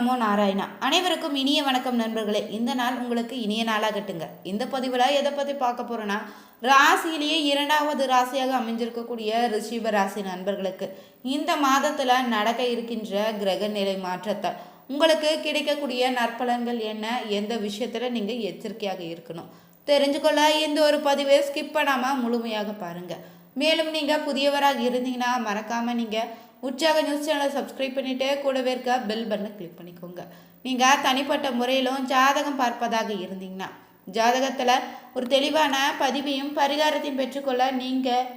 நமோ நாராயணா. அனைவருக்கும் இனிய வணக்கம் நண்பர்களே. இந்த நாள் உங்களுக்கு இனிய நாளாகட்டுங்க. இந்த பதிவில் எதை பற்றி பார்க்க போகிறோன்னா ராசியிலேயே இரண்டாவது ராசியாக அமைஞ்சிருக்கக்கூடிய ரிஷிப ராசி நண்பர்களுக்கு இந்த மாதத்தில் நடக்க இருக்கின்ற கிரக நிலை மாற்றத்தை உங்களுக்கு கிடைக்கக்கூடிய நற்பலன்கள் என்ன எந்த விஷயத்தில் நீங்கள் எச்சரிக்கையாக இருக்கணும் தெரிஞ்சுக்கொள்ள இந்த ஒரு பதிவை ஸ்கிப் பண்ணாமல் முழுமையாக பாருங்கள் மேலும் நீங்கள் புதியவராக இருந்தீங்கன்னா மறக்காமல் நீங்கள் உற்சாக நியூஸ் சேனலை சப்ஸ்கிரைப் பண்ணிவிட்டு கூடவே இருக்க பெல் பட்டனை கிளிக் பண்ணிக்கோங்க. நீங்கள் தனிப்பட்ட முறையிலும் ஜாதகம் பார்ப்பதாக இருந்தீங்கன்னா ஜாதகத்தில் ஒரு தெளிவான பதிவையும் பரிகாரத்தையும் பெற்றுக்கொள்ள நீங்கள்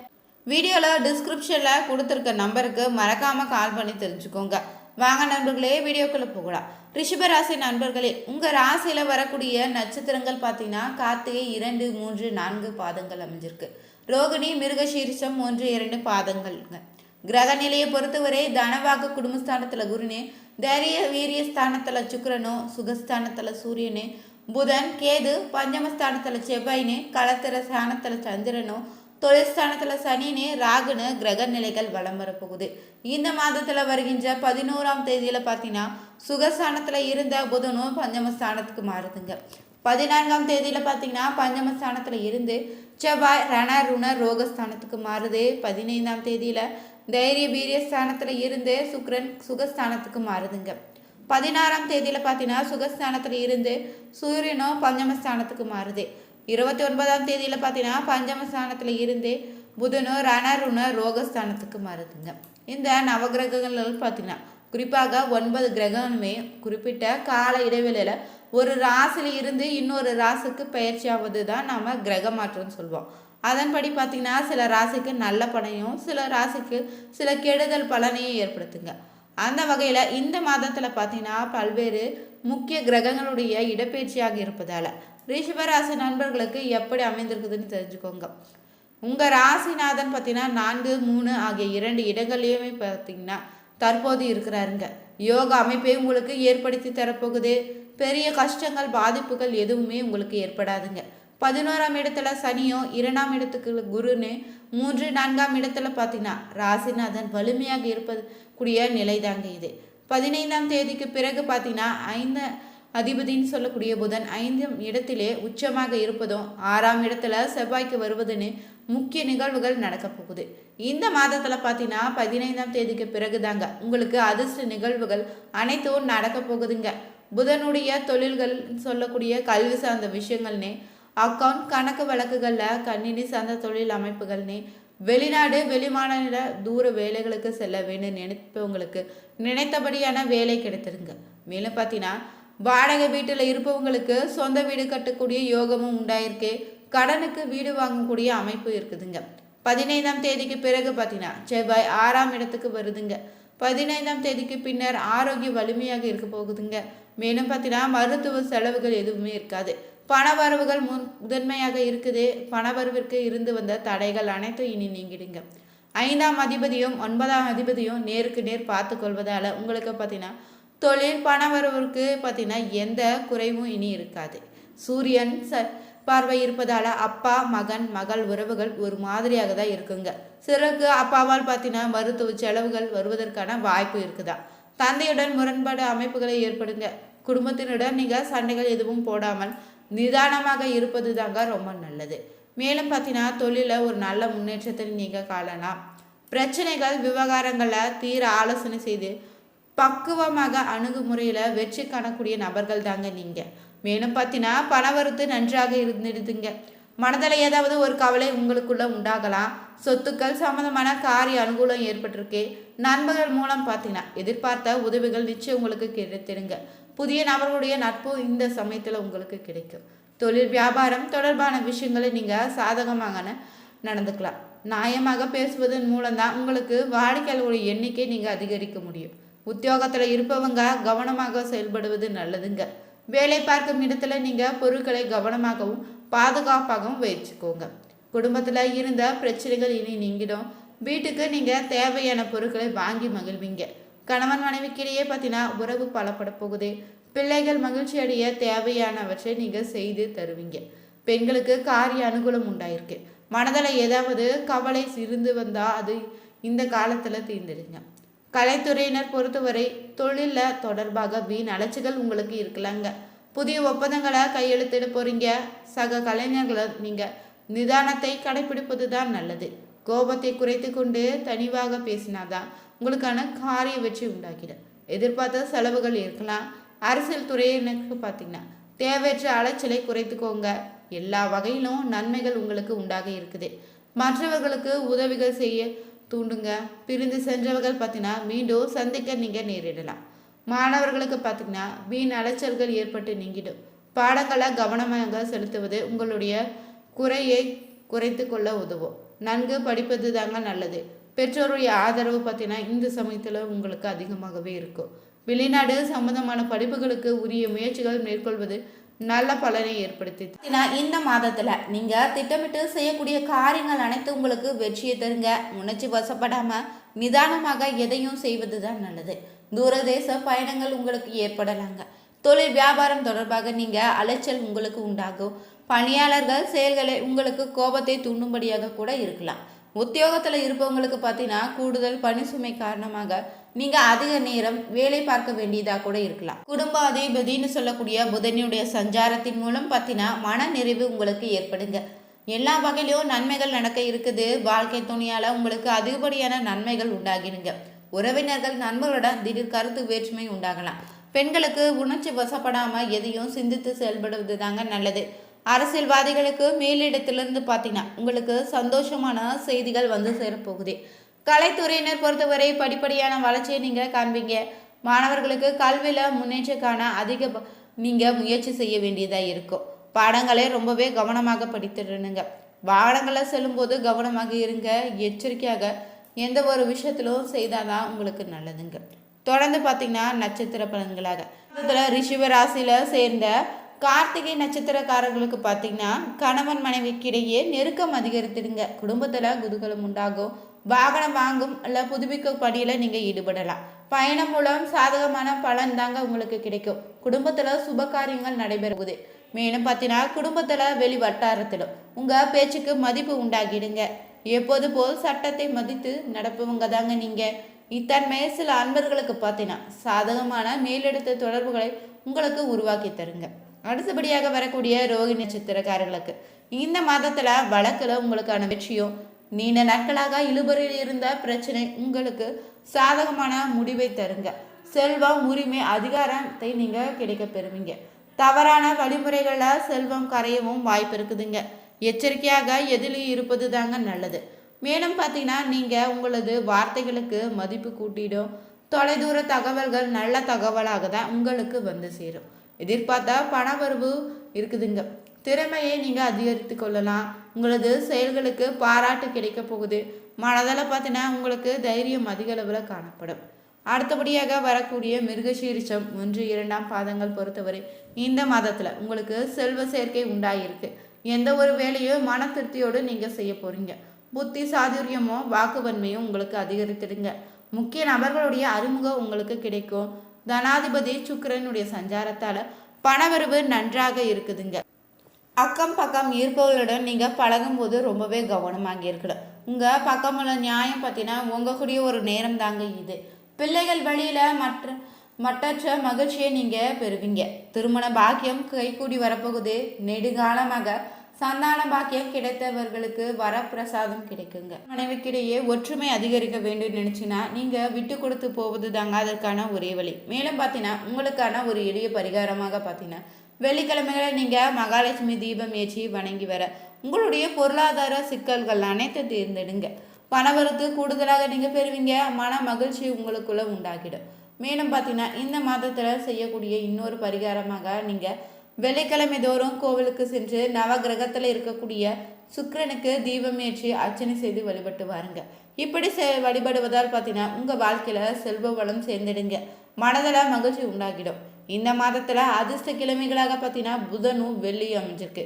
வீடியோவில் டிஸ்கிரிப்ஷனில் கொடுத்துருக்க நம்பருக்கு மறக்காமல் கால் பண்ணி தெரிஞ்சுக்கோங்க. வாங்க நண்பர்களே வீடியோக்குள்ளே போகலாம். ரிஷபராசி நண்பர்களே உங்கள் ராசியில் வரக்கூடிய நட்சத்திரங்கள் பார்த்தீங்கன்னா கார்த்திகை இரண்டு மூன்று நான்கு பாதங்கள் அமைஞ்சிருக்கு. ரோகிணி மிருகசீரிஷம் ஒன்று இரண்டு பாதங்கள்ங்க. கிரக நிலையை பொறுத்தவரை தனவாக்கு குடும்பஸ்தானத்தில் குருனே தைரிய வீரிய ஸ்தானத்தில் சுக்கிரனோ சுகஸ்தானத்தில் சூரியனே புதன் கேது பஞ்சமஸ்தானத்தில் செவ்வாயினே களத்திர ஸ்தானத்தில் சந்திரனோ தொழிற்ஸ்தானத்தில் சனின்னு சனினே ராகுனு கிரக நிலைகள் வலம் வரப்போகுது. இந்த மாதத்தில் வருகின்ற பதினோராம் தேதியில் பார்த்தீங்கன்னா சுகஸ்தானத்தில் இருந்த புதனும் பஞ்சமஸ்தானத்துக்கு மாறுதுங்க. பதினான்காம் தேதியில் பார்த்தீங்கன்னா பஞ்சமஸ்தானத்தில் இருந்து செவ்வாய் ரண ருண ரோகஸ்தானத்துக்கு மாறுது. பதினைந்தாம் தேதியில் தைரிய வீரிய ஸ்தானத்தில் இருந்து சுக்ரன் சுகஸ்தானத்துக்கு மாறுதுங்க. பதினாறாம் தேதியில் பார்த்தீங்கன்னா சுகஸ்தானத்தில் இருந்து சூரியனும் பஞ்சமஸ்தானத்துக்கு மாறுது. இருபத்தி ஒன்பதாம் தேதியில் பார்த்தீங்கன்னா பஞ்சமஸ்தானத்தில் இருந்து புதனும் ரணருண ரோகஸ்தானத்துக்கு மாறுதுங்க. இந்த நவகிரகங்கள் பார்த்தீங்கன்னா குறிப்பாக ஒன்பது கிரகங்களுமே குறிப்பிட்ட கால இடைவெளியில் ஒரு ராசியில் இருந்து இன்னொரு ராசிக்கு பயிற்சி ஆவது தான் நம்ம கிரக மாற்றம்னு சொல்லுவோம் அதன்படி பார்த்திங்கன்னா சில ராசிக்கு நல்ல பலனையும் சில ராசிக்கு சில கெடுதல் பலனையும் ஏற்படுத்துங்க. அந்த வகையில் இந்த மாதத்தில் பார்த்தீங்கன்னா பல்வேறு முக்கிய கிரகங்களுடைய இடப்பெயர்ச்சியாக இருப்பதால் ரிஷபராசி நண்பர்களுக்கு எப்படி அமைந்திருக்குதுன்னு தெரிஞ்சுக்கோங்க. உங்கள் ராசிநாதன் பார்த்திங்கன்னா நான்கு மூணு ஆகிய இரண்டு இடங்கள்லையுமே பார்த்தீங்கன்னா தற்போது இருக்கிறாருங்க. யோகா அமைப்பை உங்களுக்கு ஏற்படுத்தி தரப்போகுது. பெரிய கஷ்டங்கள் பாதிப்புகள் எதுவுமே உங்களுக்கு ஏற்படாதுங்க. பதினோராம் இடத்துல சனியும் இரண்டாம் இடத்துக்கு குருன்னு மூன்று நான்காம் இடத்துல பார்த்தீங்கன்னா ராசிநாதன் வலிமையாக இருப்பது கூடிய நிலை தாங்க இது. பதினைந்தாம் தேதிக்கு பிறகு பார்த்தீங்கன்னா ஐந்து அதிபதின்னு சொல்லக்கூடிய புதன் ஐந்தாம் இடத்திலே உச்சமாக இருப்பதும் ஆறாம் இடத்துல செவ்வாய்க்கு வருவதுன்னு முக்கிய நிகழ்வுகள் நடக்க போகுது. இந்த மாதத்தில் பார்த்தீங்கன்னா பதினைந்தாம் தேதிக்கு பிறகு தாங்க உங்களுக்கு அதிர்ஷ்ட நிகழ்வுகள் அனைத்தும் நடக்க போகுதுங்க. புதனுடைய தொழில்கள் சொல்லக்கூடிய கல்வி சார்ந்த விஷயங்கள்னே அக்கௌண்ட் கணக்கு வழக்குகளில் கணினி சார்ந்த தொழில் அமைப்புகள்னே வெளிநாடு வெளிமாநில தூர வேலைகளுக்கு செல்ல வேண்டும் நினைப்பவங்களுக்கு நினைத்தபடியான வேலை கிடைத்திருங்க. மேலும் பார்த்தீங்கன்னா வாடகை வீட்டில் இருப்பவங்களுக்கு சொந்த வீடு கட்டக்கூடிய யோகமும் உண்டாயிருக்கு. கடனுக்கு வீடு வாங்கக்கூடிய அமைப்பு இருக்குதுங்க. பதினைந்தாம் தேதிக்கு பிறகு பார்த்தீங்கன்னா செவ்வாய் ஆறாம் இடத்துக்கு வருதுங்க. பதினைந்தாம் தேதிக்கு பின்னர் ஆரோக்கிய வலிமையாக இருக்க போகுதுங்க. மேலும் பார்த்தீங்கன்னா மருத்துவ செலவுகள் எதுவுமே இருக்காது. பணவரவுகள் முன் முதன்மையாக இருக்குது. பணவரவிற்கு இருந்து வந்த தடைகள் அனைத்தும் இனி நீங்கிடுங்க. ஐந்தாம் அதிபதியும் ஒன்பதாம் அதிபதியும் நேருக்கு நேர் பார்த்து கொள்வதால் உங்களுக்கு பார்த்தீங்கன்னா தொழில் பணவரவிற்கு பார்த்தீங்கன்னா எந்த குறைவும் இனி இருக்காது. சூரியன் ச பார்வை இருப்பதால் அப்பா மகன் மகள் உறவுகள் ஒரு மாதிரியாக தான் இருக்குங்க. சிலருக்கு அப்பாவால் பார்த்தீங்கன்னா மருத்துவ செலவுகள் வருவதற்கான வாய்ப்பு இருக்குதா? தந்தையுடன் முரண்பாடு அமைப்புகளை ஏற்படுங்க. குடும்பத்தினுடன் நீங்கள் சண்டைகள் எதுவும் போடாமல் நிதானமாக இருப்பது தாங்க ரொம்ப நல்லது. மேலும் பார்த்தீங்கன்னா தொழிலில் ஒரு நல்ல முன்னேற்றத்தை நீங்கள் காணலாம் பிரச்சனைகள் விவகாரங்களை தீர ஆலோசனை செய்து பக்குவமாக அணுகுமுறையில் வெற்றி காணக்கூடிய நபர்கள் தாங்க நீங்கள் மேலும் பார்த்தீங்கன்னா பணவரத்து நன்றாக இருந்துடுதுங்க. மனதில் ஏதாவது ஒரு கவலை உங்களுக்குள்ளே உண்டாகலாம். சொத்துக்கள் சம்மந்தமான காரிய அனுகூலம் ஏற்பட்டிருக்கு. நண்பர்கள் மூலம் பார்த்தீங்கன்னா எதிர்பார்த்த உதவிகள் நிச்சயம் உங்களுக்கு கிடைத்திருங்க புதிய நபர்களுடைய நட்பு இந்த சமயத்தில் உங்களுக்கு கிடைக்கும். தொழில் வியாபாரம் தொடர்பான விஷயங்களை நீங்கள் சாதகமாக நடந்துக்கலாம். நியாயமாக பேசுவதன் மூலம்தான் உங்களுக்கு வாடிக்கையாளர்களுடைய எண்ணிக்கை நீங்கள் அதிகரிக்க முடியும். உத்தியோகத்தில் இருப்பவங்க கவனமாக செயல்படுவது நல்லதுங்க. வேலை பார்க்கும் இடத்துல நீங்கள் பொருட்களை கவனமாகவும் பாதுகாப்பாகவும் வச்சுக்கோங்க குடும்பத்தில் இருந்த பிரச்சனைகள் இனி நீங்கிடும். வீட்டுக்கு நீங்கள் தேவையான பொருட்களை வாங்கி மகிழ்வீங்க. கணவன் மனைவிக்கிடையே பார்த்தீங்கன்னா உறவு பலப்பட போகுது. பிள்ளைகள் மகிழ்ச்சி அடைய தேவையானவற்றை நீங்கள் செய்து தருவீங்க. பெண்களுக்கு காரிய அனுகூலம் உண்டாயிருக்கு. மனதில் ஏதாவது கவலை இருந்து வந்தால் அது இந்த காலத்தில் தீர்ந்துடுங்க. கலைத்துறையினர் பொறுத்தவரை தொழிலில் தொடர்பாக வீண் அலைச்சிகள் உங்களுக்கு இருக்கலாங்க. புதிய ஒப்பந்தங்களை கையெழுத்திட போகிறீங்க சக கலைஞர்களை நீங்கள் நிதானத்தை கடைபிடிப்பது தான் நல்லது. கோபத்தை குறைத்து கொண்டு தனிவாக பேசினாதான் உங்களுக்கான காரிய வெற்றி உண்டாக்கிடும். எதிர்பார்த்த செலவுகள் இருக்கலாம். அரசியல் துறையினருக்கு பார்த்தீங்கன்னா தேவையற்ற அலைச்சலை குறைத்துக்கோங்க. எல்லா வகையிலும் நன்மைகள் உங்களுக்கு உண்டாக இருக்குது. மற்றவர்களுக்கு உதவிகள் செய்ய தூண்டுங்க. பிரிந்து சென்றவர்கள் பார்த்தீங்கன்னா மீண்டும் சந்திக்க நீங்கள் நேரிடலாம். மாணவர்களுக்கு பார்த்தீங்கன்னா வீண் அலைச்சல்கள் ஏற்பட்டு நீங்கிடும். பாடங்களை கவனமாக செலுத்துவது உங்களுடைய குறையை குறைத்து கொள்ள உதவும். நன்கு படிப்பது தாங்க நல்லது. பெற்றோருடைய ஆதரவு பார்த்தீங்கன்னா இந்த சமயத்தில் உங்களுக்கு அதிகமாகவே இருக்கும். வெளிநாடு சம்பந்தமான படிப்புகளுக்கு உரிய முயற்சிகள் மேற்கொள்வது நல்ல பலனை ஏற்படுத்தி இந்த மாதத்தில் நீங்கள் திட்டமிட்டு செய்யக்கூடிய காரியங்கள் அனைத்து உங்களுக்கு வெற்றியை தருங்க. உணர்ச்சி வசப்படாமல் நிதானமாக எதையும் செய்வது தான் நல்லது. தூரதேச பயணங்கள் உங்களுக்கு ஏற்படலாங்க. தொழில் வியாபாரம் தொடர்பாக நீங்கள் அலைச்சல் உங்களுக்கு உண்டாகும். பணியாளர்கள் செயல்களை உங்களுக்கு கோபத்தை தூண்டும்படியாக கூட இருக்கலாம். உத்தியோகத்தில் இருப்பவங்களுக்கு பார்த்தீங்கன்னா கூடுதல் பணி சுமை காரணமாக நீங்கள் அதிக நேரம் வேலை பார்க்க வேண்டியதாக கூட இருக்கலாம். குடும்ப அதிபதினு சொல்லக்கூடிய புதனியுடைய சஞ்சாரத்தின் மூலம் பார்த்தீங்கன்னா மன நிறைவு உங்களுக்கு ஏற்படுங்க. எல்லா வகையிலும் நன்மைகள் நடக்க இருக்குது. வாழ்க்கை துணையால் உங்களுக்கு அதிகப்படியான நன்மைகள் உண்டாகிடுங்க. உறவினர்கள் நண்பர்களுடன் திடீர் கருத்து வேற்றுமை உண்டாகலாம். பெண்களுக்கு உணர்ச்சி வசப்படாமல் எதையும் சிந்தித்து செயல்படுவது தாங்க நல்லது. அரசியல்வாதிகளுக்கு மேலிடத்திலிருந்து பார்த்தீங்கன்னா உங்களுக்கு சந்தோஷமான செய்திகள் வந்து சேரப்போகுது. கலைத்துறையினர் பொறுத்தவரை படிப்படியான வளர்ச்சியை நீங்கள் காண்பீங்க. மாணவர்களுக்கு கல்வியில் முன்னேற்றக்கான அதிக நீங்கள் முயற்சி செய்ய வேண்டியதாக இருக்கும். பாடங்களை ரொம்பவே கவனமாக படித்துடணுங்க. பாடங்களை செல்லும்போது கவனமாக இருங்க எச்சரிக்கையாக எந்த ஒரு விஷயத்திலும் செய்தால் தான் உங்களுக்கு நல்லதுங்க. தொடர்ந்து பார்த்தீங்கன்னா நட்சத்திர பலன்களாக. இதில் சேர்ந்த கார்த்திகை நட்சத்திரக்காரர்களுக்கு பார்த்தீங்கன்னா கணவன் மனைவிக்கிடையே நெருக்கம் அதிகரித்துடுங்க. குடும்பத்தில் குதூகலம் உண்டாகும். வாகனம் வாங்கும் இல்லை புதுப்பிக்க பணியில் நீங்கள் ஈடுபடலாம். பயணம் மூலம் சாதகமான பலன் தாங்க உங்களுக்கு கிடைக்கும். குடும்பத்தில் சுப காரியங்கள் நடைபெறுவது மேலும் பார்த்தீங்கன்னா குடும்பத்தில் வெளி வட்டாரத்திலும் உங்கள் பேச்சுக்கு மதிப்பு உண்டாகிடுங்க. எப்போது போல் சட்டத்தை மதித்து நடப்பவங்க தாங்க நீங்கள் இத்தன்மை சில அன்பர்களுக்கு பார்த்தீங்கன்னா சாதகமான மேலெடுத்த தொடர்புகளை உங்களுக்கு உருவாக்கி தருங்க. அடுத்தபடியாக வரக்கூடிய ரோகி நட்சத்திரக்காரர்களுக்கு. இந்த மாதத்தில் வழக்கில் உங்களுக்கான வெற்றியும் நீண்ட நாட்களாக இழுபறியில் இருந்த பிரச்சனை உங்களுக்கு சாதகமான முடிவை தருங்க. செல்வம் உரிமை அதிகாரத்தை நீங்கள் கிடைக்க பெறுவீங்க. தவறான வழிமுறைகளில் செல்வம் கரையவும் வாய்ப்பு இருக்குதுங்க. எச்சரிக்கையாக எதிலும் இருப்பது தாங்க நல்லது. மேலும் பார்த்தீங்கன்னா நீங்கள் உங்களது வார்த்தைகளுக்கு மதிப்பு கூட்டிடும். தொலைதூர தகவல்கள் நல்ல தகவலாக தான் உங்களுக்கு வந்து சேரும். எதிர்பார்த்தா பணவரவு இருக்குதுங்க. திறமையை நீங்கள் அதிகரித்து கொள்ளலாம். உங்களது செயல்களுக்கு பாராட்டு கிடைக்க போகுது. மனதில் பார்த்தீங்கன்னா உங்களுக்கு தைரியம் அதிக அளவில் காணப்படும். அடுத்தபடியாக வரக்கூடிய மிருகசீரிச்சம் ஒன்று இரண்டாம் பாதங்கள் பொறுத்தவரை இந்த மாதத்தில் உங்களுக்கு செல்வ சேர்க்கை உண்டாயிருக்கு. எந்த ஒரு வேலையும் மன திருப்தியோடு நீங்கள் செய்ய போகிறீங்க புத்தி சாதுரியமோ வாக்குவன்மையும் உங்களுக்கு அதிகரித்துடுங்க. முக்கிய நபர்களுடைய அறிமுகம் உங்களுக்கு கிடைக்கும். தனாதிபதி சுக்கரனுடைய சஞ்சாரத்தால் பணவரவு நன்றாக இருக்குதுங்க. அக்கம் பக்கம் இருப்பவர்களுடன் நீங்கள் பழகும்போது ரொம்பவே கவனமாக இருக்கணும் உங்கள் பக்கமுள்ள நியாயம் பார்த்தீங்கன்னா உங்கள் கூடிய ஒரு நேரம் தாங்க இது. பிள்ளைகள் வழியில் மற்ற மற்றற்ற மகிழ்ச்சியை நீங்கள் பெறுவீங்க. திருமண பாக்கியம் கைகூடி வரப்போகுது. நெடுகாலமாக சந்தான பாக்கியம் கிடைத்தவர்களுக்கு வரப்பிரசாதம் கிடைக்குங்க. மனைவிக்கிடையே ஒற்றுமை அதிகரிக்க வேண்டும் நினச்சின்னா நீங்கள் விட்டு கொடுத்து போவது தாங்க அதற்கான ஒரே வழி. மேலும் பார்த்தீங்கன்னா உங்களுக்கான ஒரு எளிய பரிகாரமாக பார்த்தீங்கன்னா வெள்ளிக்கிழமைகளை நீங்கள் மகாலட்சுமி தீபம் ஏற்றி வணங்கி வர உங்களுடைய பொருளாதார சிக்கல்கள் அனைத்து தேர்ந்தெடுங்க. பணவரத்து கூடுதலாக நீங்கள் பெறுவீங்க. மன மகிழ்ச்சி உங்களுக்குள்ள உண்டாகிடும். மேலும் பார்த்தீங்கன்னா இந்த மாதத்தில் செய்யக்கூடிய இன்னொரு பரிகாரமாக நீங்கள் வெள்ளிக்கிழமை தோறும் கோவிலுக்கு சென்று நவகிரகத்தில் இருக்கக்கூடிய சுக்கரனுக்கு தீபம் ஏற்றி அர்ச்சனை செய்து வழிபட்டு வாருங்க. இப்படி செ வழிபடுவதால் பார்த்தீங்கன்னா உங்கள் வாழ்க்கையில் செல்வ வளம் சேர்ந்துடுங்க. மனதில் மகிழ்ச்சி உண்டாகிடும். இந்த மாதத்தில் அதிர்ஷ்ட கிழமைகளாக பார்த்தீங்கன்னா புதனும் வெள்ளியும் அமைஞ்சிருக்கு.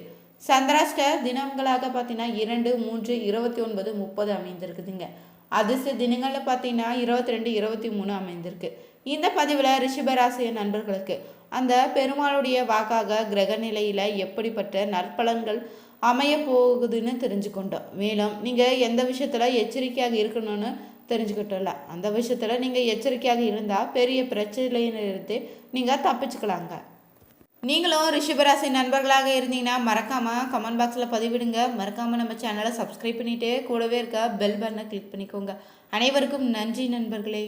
சந்திராஷ்ட தினங்களாக பார்த்தீங்கன்னா இரண்டு மூன்று இருபத்தி ஒன்பது முப்பது அமைந்திருக்குதுங்க. அதிர்ஷ்ட தினங்களில் பார்த்தீங்கன்னா இருபத்தி ரெண்டு இருபத்தி மூணு அமைந்திருக்கு. இந்த பதிவில் ரிஷபராசிய நண்பர்களுக்கு அந்த பெருமாளுடைய வாக்காக கிரக நிலையில் எப்படிப்பட்ட நற்பலன்கள் அமைய போகுதுன்னு தெரிஞ்சுக்கொண்டோம். மேலும் நீங்கள் எந்த விஷயத்தில் எச்சரிக்கையாக இருக்கணும்னு தெரிஞ்சுக்கிட்டோம்ல அந்த விஷயத்தில் நீங்கள் எச்சரிக்கையாக இருந்தால் பெரிய பிரச்சனையிலிருந்து நீங்கள் தப்பிச்சுக்கலாங்க. நீங்களும் ரிஷபராசி நண்பர்களாக இருந்தீங்கன்னா மறக்காமல் கமெண்ட் பாக்ஸில் பதிவிடுங்க. மறக்காமல் நம்ம சேனலை சப்ஸ்கிரைப் பண்ணிவிட்டு கூடவே இருக்க பெல் பட்டனை கிளிக் பண்ணிக்கோங்க. அனைவருக்கும் நன்றி நண்பர்களே.